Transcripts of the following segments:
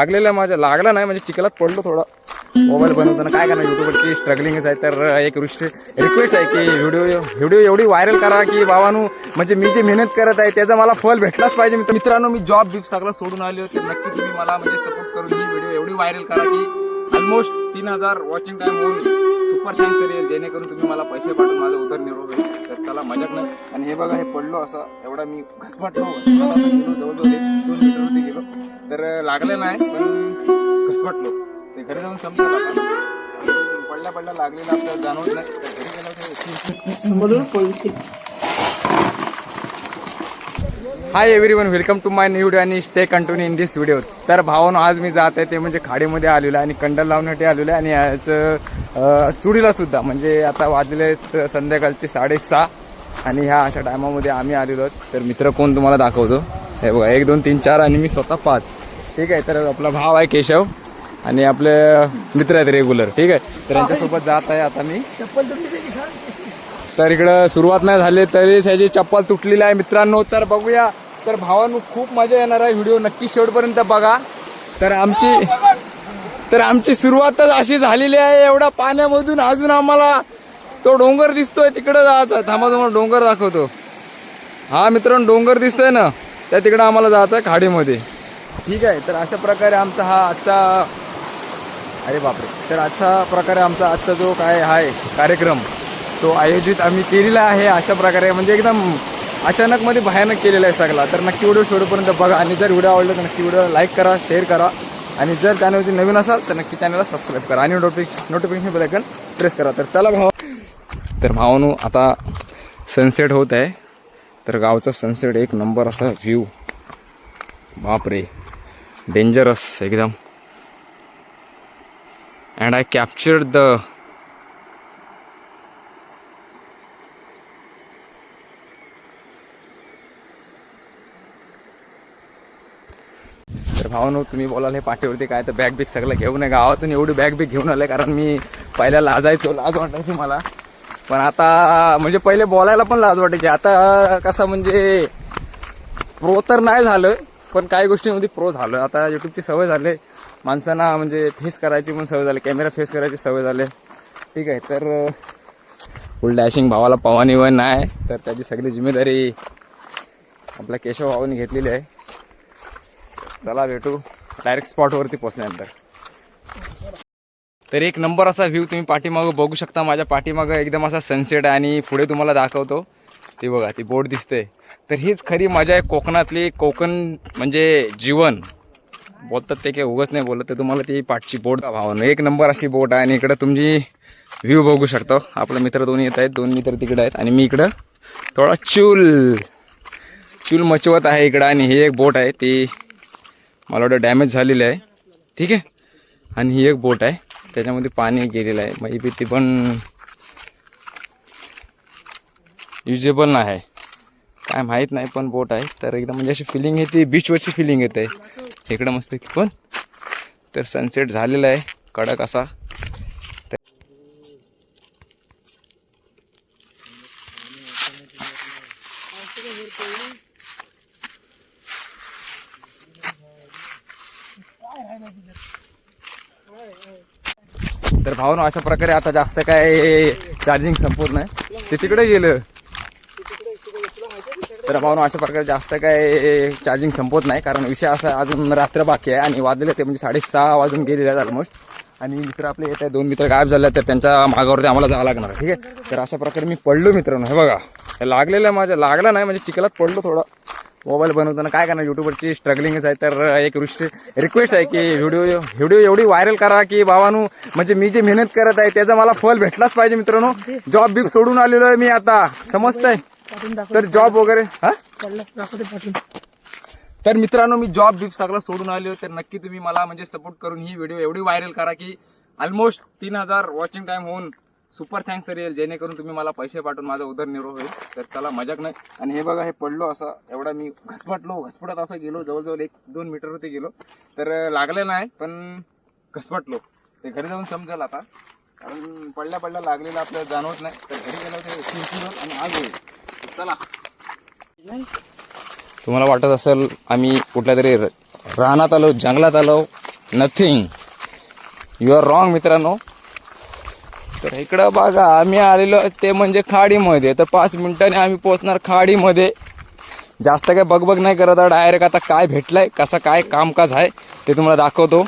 लागलेलं माझ्या लागला नाही म्हणजे चिखलात पडलो थोडं. मोबाईल बनवताना काय करणार युट्यूबवरची स्ट्रगलिंगच आहे तर एक रिक्वेस्ट आहे की व्हिडिओ व्हिडिओ एवढी व्हायरल करा की बाबानू म्हणजे मी जे मेहनत करत आहे त्याचा मला फल भेटलाच पाहिजे. मी मित्रांनो मी जॉब बिब सगळं सोडून आले होते. नक्की तुम्ही मला म्हणजे सपोर्ट करून ही व्हिडिओ एवढी व्हायरल करा की ऑलमोस्ट तीन हजार वॉचिंग टाइम होऊन सुपर थँक्स येईल जेणेकरून तुम्ही मला पैसे पाठवून माझं उदरनिर्वाह होईल तर चला मजाक नाही. आणि हे बघा हे पडलो असं एवढा मी घसमटलो हो, गेलो जवळजवळ एक दोन मीटरवरती गेलो. तर लागलं नाही पण घसमटलो. ते घरी जाऊन समजा पडल्या पडल्या लागलेलं आपल्याला जाणवत नाही. तर घरी गेल्यावर hi everyone welcome to my new video आणि stay continue in this video तर भावानं आज मी जात आहे ते म्हणजे खाडीमध्ये आलेलो आहे आणि कंडल लावण्यासाठी आलेलो आहे आणि आज चुडीला सुद्धा. म्हणजे आता वाजले आहेत संध्याकाळचे साडेसहा आणि ह्या अशा टायमामध्ये आम्ही आलेलो आहोत. तर मित्र कोण तुम्हाला दाखवतो? हे बघा एक दोन तीन चार आणि मी स्वतः पाच. ठीक आहे तर आपला भाव आहे केशव आणि आपले मित्र आहेत रेग्युलर ठीक आहे तर यांच्यासोबत जात आहे आता मी. तर इकडं सुरुवात नाही झाली तरी त्याची चप्पल तुटलेली आहे मित्रांनो. तर बघूया. तर भावांनो खूप मजा येणार आहे व्हिडिओ. नक्की शेवटपर्यंत बघा. तर आमची तर आमची सुरुवातच अशी झालेली आहे. एवढा पाण्यामधून अजून आम्हाला तो डोंगर दिसतोय तिकडं जायचा. थांबा तुम्हाला डोंगर दाखवतो. हा मित्रांनो डोंगर दिसतोय ना? त्या तिकडं आम्हाला जायचं आहे खाडीमध्ये. ठीक आहे. तर अशा प्रकारे आमचा हा आजचा अरे बापरे. तर अशा प्रकारे आमचा आजचा जो काय आहे कार्यक्रम. तो आयोजित आम्ही केलेला आहे अशा प्रकारे म्हणजे एकदम अचानकमध्ये भयानक केलेला आहे सगळा. तर नक्की व्हिडिओ शेवटपर्यंत बघा आणि जर व्हिडिओ आवडला तर नक्की व्हिडिओ लाईक करा शेअर करा आणि जर चॅनलवरती नवीन असाल तर नक्की चॅनलला सबस्क्राईब करा आणि नोटिफिकेशन नोटिफिकेशन बेलायकन प्रेस करा. तर चला भाऊ. तर भावानो आता सनसेट होत आहे. तर गावचा सनसेट एक नंबर असा व्ह्यू बापरे. डेंजरस एकदम. अँड आय कॅप्चर्ड द भावानो तुम्ही बोलाल हे पाठीवरती काय तर बॅग बिग सगळं घेऊन आहे गावातून. एवढी बॅग बिग घेऊन आले कारण मी पहिल्या लाजायचो लाज वाटायची मला. पण आता म्हणजे पहिले बोलायला पण लाज वाटायची. आता कसं म्हणजे प्रो तर नाही झालं पण काही गोष्टींमध्ये प्रो झालं. आता युट्यूबची सवय झाली. माणसांना म्हणजे फेस करायची पण सवय झाली. कॅमेरा फेस करायची सवय झाली. ठीक आहे तर फुल डॅशिंग भावाला पवानी वय नाही. तर त्याची सगळी जिम्मेदारी आपल्या केशव भावाने घेतलेली आहे. चला भेटू. डायरेक्ट स्पॉटवरती पोचल्यानंतर तर एक नंबर असा व्ह्यू तुम्ही पाठीमागं बघू शकता. माझ्या पाठीमागं एकदम असा सनसेट आहे आणि पुढे तुम्हाला दाखवतो. ती बघा ती बोट दिसते. तर हीच खरी मजा आहे कोकणातली कोकण म्हणजे जीवन. बोलतात ते काही उगच नाही बोलत तर तुम्हाला ती पाठची बोट भावानं. एक नंबर अशी बोट आहे आणि इकडं तुमची व्ह्यू बघू शकतो. आपले मित्र दोन्ही येत आहेत. दोन मित्र तिकडे आहेत आणि मी इकडं थोडा चूल. चूल मचवत आहे इकडं आणि ही एक बोट आहे. ती मला वाटतं डॅमेज झालेली आहे. ठीक आहे? आणि ही एक बोट आहे. त्याच्यामध्ये पाणी गेलेलं आहे. मग बी ती पण युजेबल नाही आहे. काय माहीत नाही पण बोट आहे. तर एकदम म्हणजे अशी फिलिंग येते. बीचवरची फिलिंग येते. इकडं मस्त की पण तर सनसेट झालेला आहे. कडक असा तर भावना अशा प्रकारे आता जास्त काय चार्जिंग संपत नाही. ते तिकडे गेलं. तर भावना अशा प्रकारे जास्त काय चार्जिंग संपत नाही कारण विषय असा अजून रात्र बाकी आहे आणि वाजले ते म्हणजे साडेसहा वाजून गेलेले आहेत ऑलमोस्ट आणि मित्र आपले येत आहे दोन मित्र गायब झाले तर त्यांच्या मागावरती आम्हाला जावं लागणार ठीक आहे? तर अशा प्रकारे मी पडलो मित्रांनो हे बघा. हे लागलेलं माझ्या लागला नाही म्हणजे चिखलात पडलो थोडं. मोबाईल बनवताना काय करणार? युट्यूबवरची स्ट्रगलिंगच आहे. तर एक रिक्वेस्ट आहे की व्हिडिओ व्हिडिओ एवढी व्हायरल करा की बाबानू म्हणजे मी जे मेहनत करत आहे त्याचा मला फल भेटलाच पाहिजे मित्रांनो. जॉब बिग सोडून आलेलो आहे मी आता. समजतंय? तर जॉब वगैरे हा? तर मित्रांनो मी जॉब बिब सगळं सोडून आलो तर नक्की तुम्ही मला म्हणजे सपोर्ट करून ही व्हिडिओ एवढी व्हायरल करा की ऑलमोस्ट तीन हजार वॉचिंग टाइम होऊन सुपर थँक्स येईल जेणेकरून तुम्ही मला पैसे पाठवून माझा उदरनिर्वाह होईल. तर चला मजाक नाही. आणि हे बघा हे पडलो असं एवढा मी घसपटलो घसपटत असं गेलो. जवळजवळ एक दोन मीटरवरती गेलो. तर लागलं नाही पण घसपटलो ते घरी जाऊन समजेल आता. कारण पडल्या पडल्या लागलेलं आपल्याला जाणवत नाही. तर घरी गेलं ते चिंचून आणि आज होईल. चला. तुम्हाला वाटत असेल आम्ही कुठल्या तरी र- रानात आलो जंगलात आलो. नथिंग यू आर रॉंग मित्रांनो. तर इकडं बघा आम्ही आलेलो ते म्हणजे खाडीमध्ये. तर पाच मिनिटांनी आम्ही पोचणार खाडीमध्ये. जास्त काय बगबग नाही करत डायरेक्ट आता काय भेटलंय कसं काय कामकाज आहे ते तुम्हाला दाखवतो.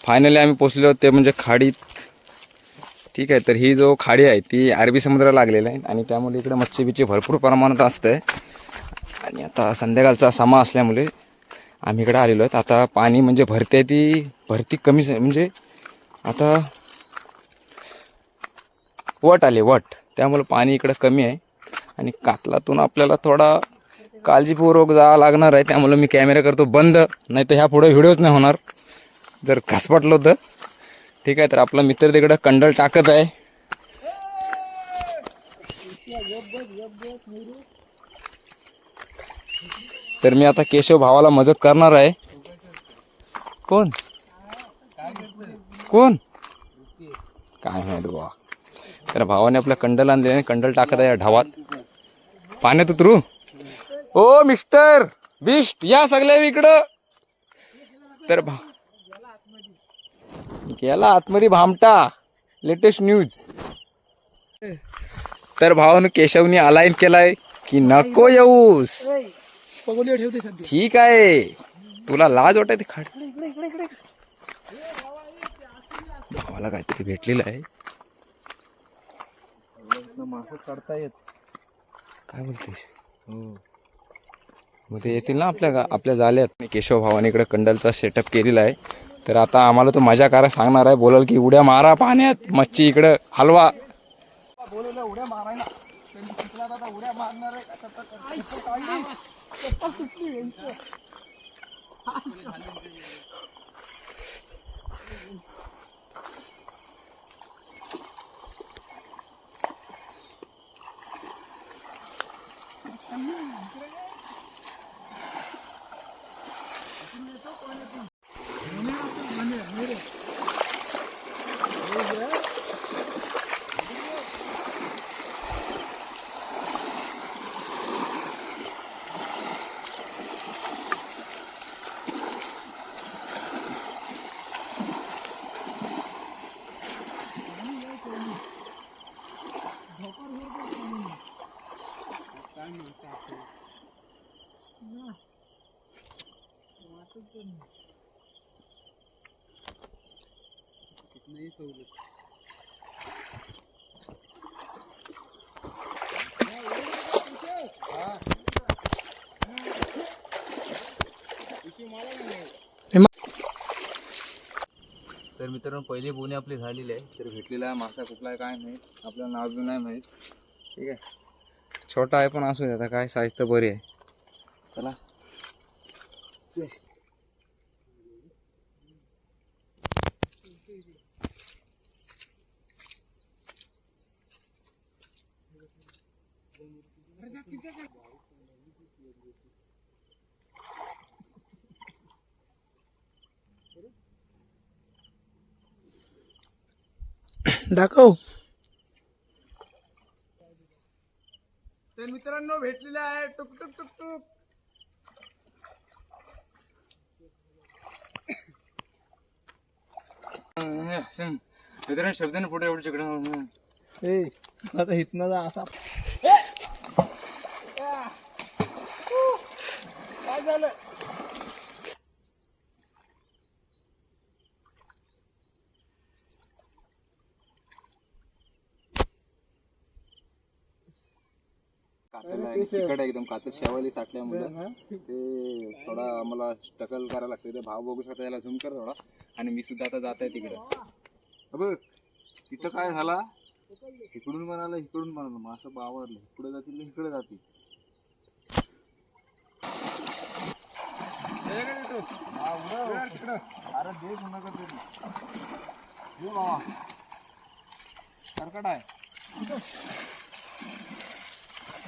फायनली आम्ही पोचलेलो ते म्हणजे खाडीत. ठीक आहे तर ही जो खाडी आहे ती अरबी समुद्राला लागलेली आहे. आणि त्यामुळे इकडे मच्छी बिच्छी भरपूर प्रमाणात असते. आणि आता संध्याकाळचा समा असल्यामुळे आम्ही इकडे आलेलो आहेत. आता पाणी म्हणजे भरते ती भरती कमी म्हणजे आता वट आले वट. त्यामुळे पाणी इकडं कमी आहे. आणि कातलातून आपल्याला थोडा काळजीपूर्वक जावं लागणार आहे. त्यामुळे मी कॅमेरा करतो बंद. नाही तर ह्या पुढे व्हिडिओच नाही होणार. जर घासपटलं तर. ठीक आहे तर आपला मित्र तिकडं कंडल टाकत आहे. तर मी आता केशव भावाला मदत करणार आहे. कोण? कोण? काय माहीत बुवा. तर भावाने आपल्या कंडल आणले आणि कंडल टाकत आहे या ढावात. पाण्यात उतरू ओ मिस्टर बिस्ट या सगळ्या इकडं. तर भा गेला आतमध्ये भामटा. लेटेस्ट न्यूज तर भावानं केशवनी अलाईन केलाय की नको येऊस. ठीक आहे. तुला लाज वाटते खाड भावाला काहीतरी भेटलेलं आहे. मासे चढता येत काय बोलतेस? मग ते येतील ना आपल्या गा- आपल्या जाल्यात केशव भावाने इकडे कंडलचा सेटअप केलेला आहे. तर आता आम्हाला तो मजा करा सांगणार आहे. बोलाल की उड्या मारा पाण्यात. मच्छी इकडं हलवा. उड्या मारायला त्यांनी शिकला आता उड्या मारणार तर मित्रांनो पहिली बोने आपली झालेली आहे तर भेटलेला आहे मासा कुठला आहे काय नाही आपल्याला नाव बी नाही माहीत. ठीक आहे. छोटा आहे पण असू दे आता काय साईज तर बरी आहे. चला. दाखव. तर मित्रांनो भेटलेले आहे टुक टुक टुक टुक. मित्रांनो शब्दाने पुढे एवढं चिकडं ए आता इथनं जा असा काय झालं? चिकट आहे एकदम कातच शेवाली साठल्यामुळे ते थोडा आम्हाला स्ट्रगल करायला लागते. ते भाव बघू शकता याला झूम कर थोडा. आणि मी सुद्धा आता जात आहे तिकडे बघ तिथं काय झाला? इकडून म्हणाला इकडून म्हणाला. मग असं बावरलं. इकडे जातील इकडे जातील. अरे बाबा. कर्कट आहे.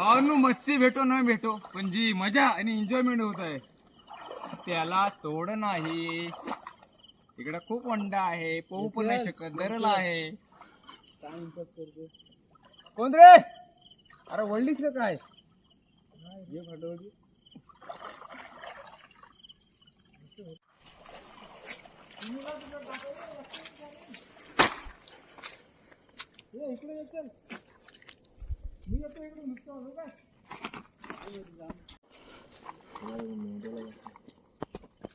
भावांनो मच्छी भेटो न भेटो पण जी मजा आणि एन्जॉयमेंट होत आहे त्याला तोड नाही. इकडे खूप अंडा आहे पोहू पण नाही शकत दरला आहे. कोण रे? अरे वळलीस का काय? ये फटवडी.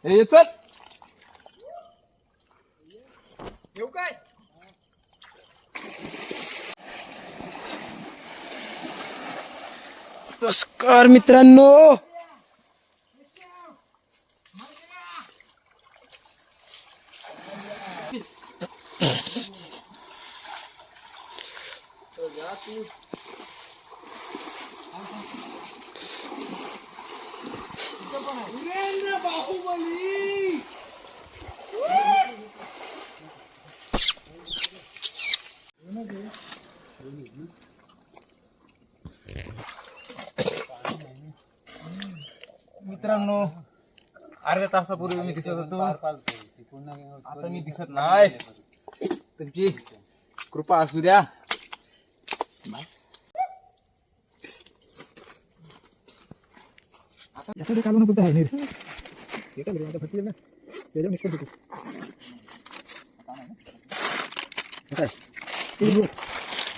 ए, चल. येऊ काय? नमस्कार मित्रांनो. मित्रांनो अर्ध्या तासापूर्वी मी दिसत होतो. आता मी दिसत नाही. तुमची कृपा असू द्या. यासाठी कुठे आहे? नाही हे काय बरं, आता फटली ना? त्याच्या काय?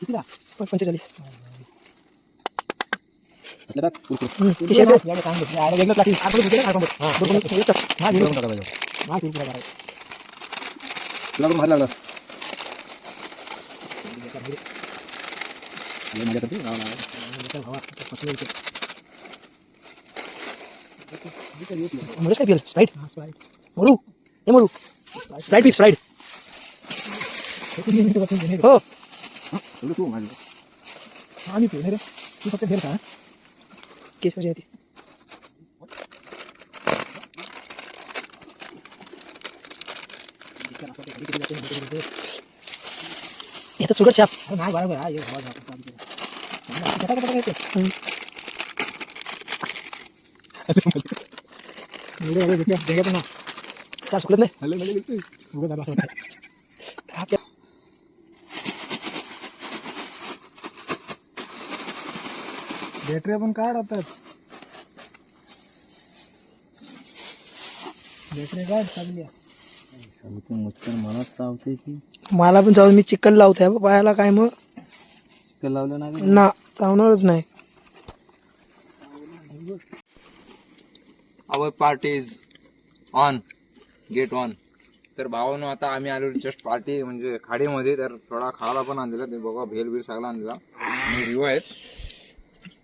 कितीला पंचेचाळीस काय पिल स्प्राईट मोरू हे मोरू स्प्राईट पी स्प्राईट हो आम्ही पिऊ रे तू फक्त भेल का केस कशी येते येतं सुगत छाप नाही बरोबर हा ये चार सुकलत नाही उगाच झालं असं वाटतं. हा, त्या- बॅटरी आपण काढ आताच. बॅटरी काढ चांगली चावते की. मला पण जाऊन मी चिकन लावतोय. बा पायाला काय मग? लावलं ना ना चावणारच नाही. Our party is on get on तर भावानं आता आम्ही आलो जस्ट पार्टी म्हणजे खाडीमध्ये तर थोडा खायला पण आणलेला. ते बघा भेल बिल सगळा आणलेला. आणि आहेत.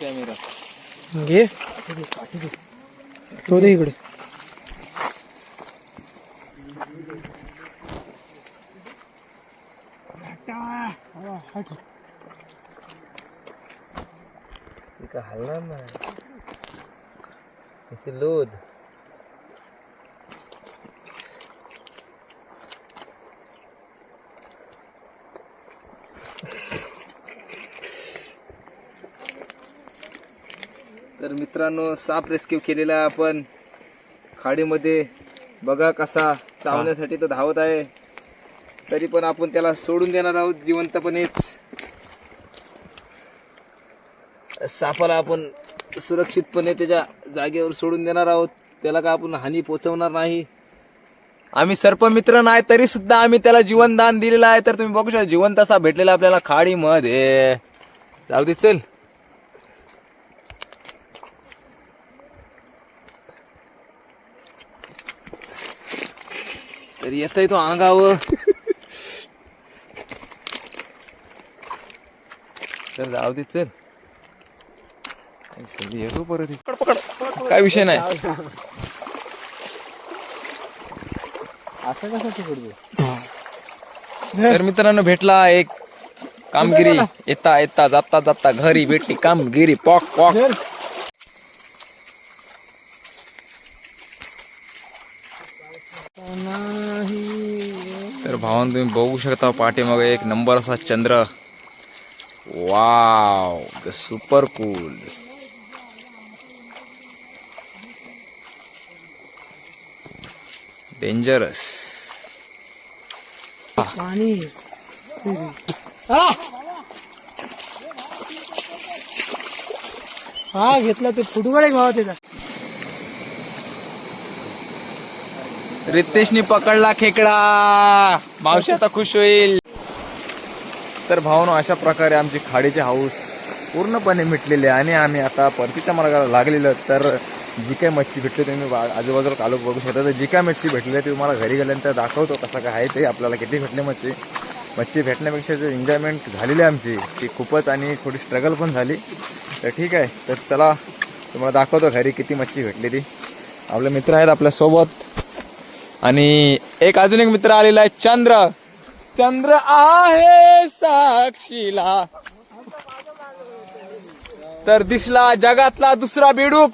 कॅमेरा घे तो दे इकडे हल्ला ना लोद तर मित्रांनो साप रेस्क्यू केलेला आहे आपण. खाडीमध्ये बघा कसा चावण्यासाठी तो धावत आहे. तरी पण आपण त्याला सोडून देणार आहोत जिवंतपणेच. सापाला आपण सुरक्षितपणे त्याच्या जागेवर सोडून देणार आहोत. त्याला का आपण हानी पोचवणार नाही. आम्ही सर्पमित्र नाही तरी सुद्धा आम्ही त्याला जीवनदान दिलेलं आहे. तर तुम्ही बघू शकता जिवंत असा भेटलेला आपल्याला खाडीमध्ये. जाऊ दे चल. तर येतोय तो अंगावर. चल जाऊ दे चल. येतो परत. पकड पकड काय विषय नाही. असं कसं तर मित्रांनो भेटला एक कामगिरी. येता येता जाता जाता घरी भेटली कामगिरी. पॉक पॉक. तर भावान तुम्ही बघू शकता पाठीमागे एक नंबर असा चंद्र. Wow the super cool. Dangerous पाणी. हा घेतला ते फुटबॉल एक भावा त्याचा. रितेशनी पकडला खेकडा. मावशी आता खुश होईल. तर भावनो अशा प्रकारे आमची खाडीचे हाऊस पूर्णपणे मिटलेले आणि आम्ही आता परतीच्या मार्गाला लागलेलो तर जी काय मच्छी भेटली तुम्ही आजूबाजूला कालोख बघू शकता. तर जी काय मच्छी भेटली ती तुम्हाला घरी गेल्यानंतर दाखवतो कसं काय आहे ते. आपल्याला किती भेटले मच्छी? मच्छी भेटण्यापेक्षा जे एन्जॉयमेंट झालेली आमची ती खूपच आणि थोडी स्ट्रगल पण झाली. तर ठीक आहे. तर चला तुम्हाला दाखवतो घरी किती मच्छी भेटली ती. आपले मित्र आहेत आपल्यासोबत. आणि एक अजून एक मित्र आलेला आहे चंद्र. चंद्र आहे साक्षीला. तर दिसला जगातला दुसरा बेडूक.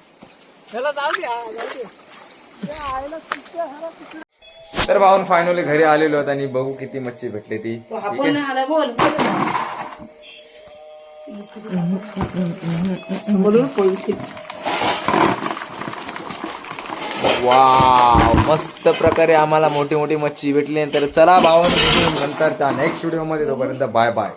तर भाऊन फायनली घरी आलेलो आहेत आणि बघू किती मच्छी भेटली ती. आपण आला? बोल. वा वाव मस्त प्रकारे आम्हाला मोठी मोठी मच्छी भेटली. तर चला भाऊन नंतरच्या नेक्स्ट व्हिडिओमध्ये तोपर्यंत बाय बाय